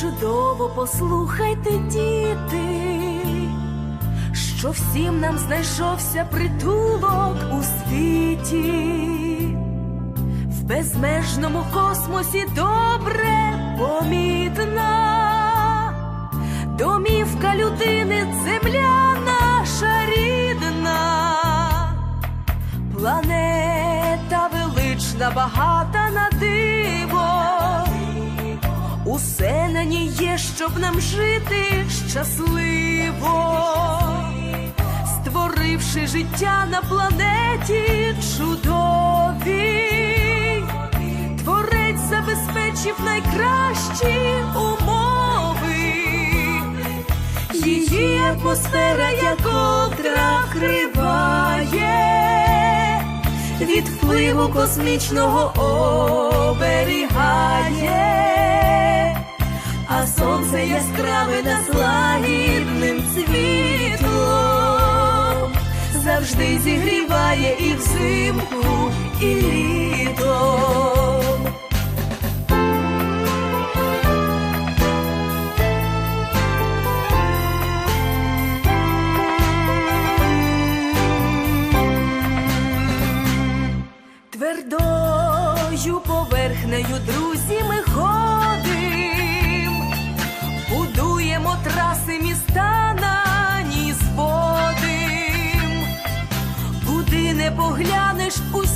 чудово, послухайте, діти, що всім нам знайшовся притулок у світі, в безмежному космосі добре помітна, домівка людини, земля наша рідна, планета велична, багата на Усе є, щоб нам жити щасливо, створивши життя на планеті чудовій, творець забезпечив найкращі умови, її атмосфера, як ковдра криває, від впливу космічного оберігає, сонце яскраве нас лагідним світлом, завжди зігріває і взимку, і літо Твердою поверхнею друзі ми ходимо. краси міста на ній водим, куди не поглянеш у